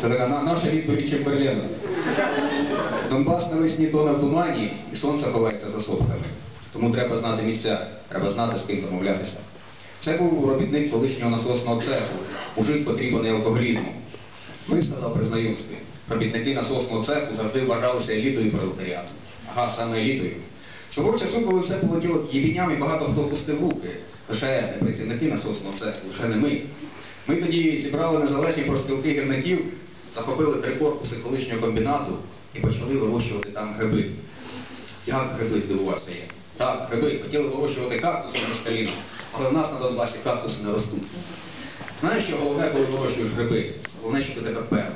Це така на- наша відповідь Чемберлена. Донбас навесні тоне в тумані, і сонце ховається за сопками. Тому треба знати місця, треба знати, з ким домовлятися. Це був робітник колишнього насосного цеху, мужик потрібний алкоголізмом. Висказав при знайомстві. Робітники насосного цеху завжди вважалися елітою пролетаріату. Ага, саме елітою. Свого часу, коли все полетіло єбіням і багато хто пустив руки, лише не працівники насосного цеху, лише не ми. Ми тоді зібрали незалежні профспілки гірників, захопили три корпуси колишнього комбінату і почали вирощувати там гриби. Як гриби здивувався я? Так, гриби. Хотіли вирощувати кактуси на сталіна, але в нас на Донбасі кактуси не ростуть. Знаєш, що головне, коли вирощуєш гриби? Головне, щоб тебе перло.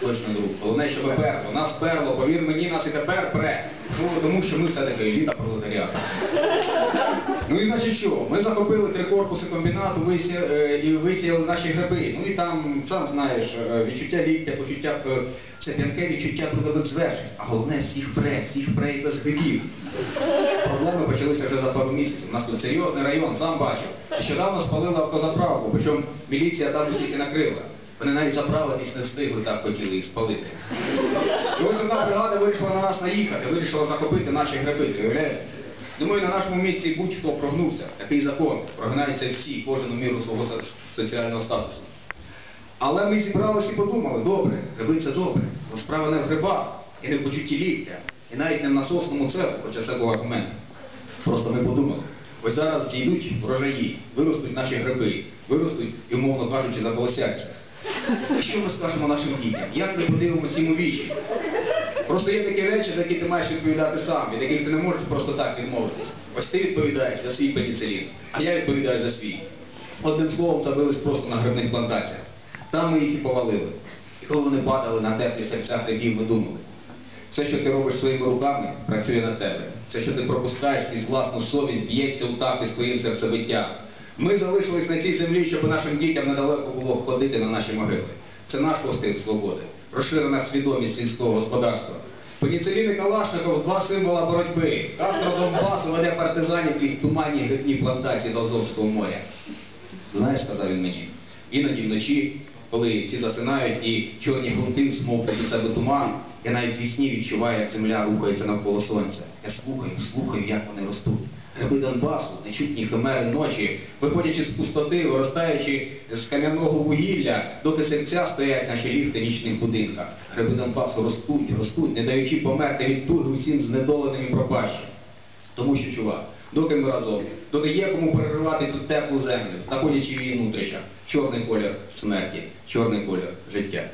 Точно друг. Головне, щоб перло. Нас перло, повір мені, нас і тепер пре. Тому що ми все-таки еліта пролетаріату. Ну і значить що? Ми захопили три корпуси комбінату висі- е, і висіяли наші гриби. Ну і там, сам знаєш, е, відчуття ліктя, почуття, е, це п'янке відчуття трудових звершень. А головне, всіх пре, всіх пре і без грибів. Проблеми почалися вже за пару місяців. У нас тут серйозний район, сам бачив. Нещодавно спалили автозаправку, причому міліція там усіх і накрила. Вони навіть заправитись не встигли, так хотіли їх спалити. І ось одна бригада вирішила на нас наїхати, вирішила захопити наші гриби, ти уявляєш? Думаю, на нашому місці будь-хто прогнувся. Такий закон. Прогинаються всі, кожен у міру свого соціального статусу. Але ми зібралися і подумали, добре, гриби це добре. Але справа не в грибах і не в почутті ліктя, і навіть не в насосному цеху, хоча це був аргумент. Просто ми подумали. Ось зараз дійдуть врожаї, виростуть наші гриби, виростуть і, умовно кажучи. І що ми скажемо нашим дітям? Як ми подивимося їм у вічі? Просто є такі речі, за які ти маєш відповідати сам, від яких ти не можеш просто так відмовитись. Ось ти відповідаєш за свій пеніцилін, а я відповідаю за свій. Одним словом, забились просто на грибних плантаціях. Там ми їх і повалили. І коли вони падали на теплі серця грибів, ми думали. Все, що ти робиш своїми руками, працює на тебе. Все, що ти пропускаєш крізь власну совість, б'ється у такт із твоїм серцебиттям. Ми залишились на цій землі, щоб нашим дітям недалеко було ходити на наші могили. Це наш постиг свободи, розширена свідомість сільського господарства. Пеніцилін і Калашников – два символа боротьби. Кастро Донбасу веде партизанів крізь туманні грибні плантації до Азовського моря. Знаєш, сказав він мені, іноді вночі, коли всі засинають і чорні грунти смовплять від себе туман, я навіть вісні відчуваю, як земля рухається навколо сонця. Я слухаю, слухаю, як вони ростуть. Гриби Донбасу, нечутні химери ночі, виходячи з пустоти, виростаючи з кам'яного вугілля, доки серця стоять наші ліфти в нічних будинках. Гриби Донбасу ростуть, ростуть, не даючи померти від туги усім знедоленим і пропащим. Тому що, чувак, доки ми разом, доки є кому переривати цю теплу землю, знаходячи її внутрішнях, чорний колір смерті, чорний колір життя.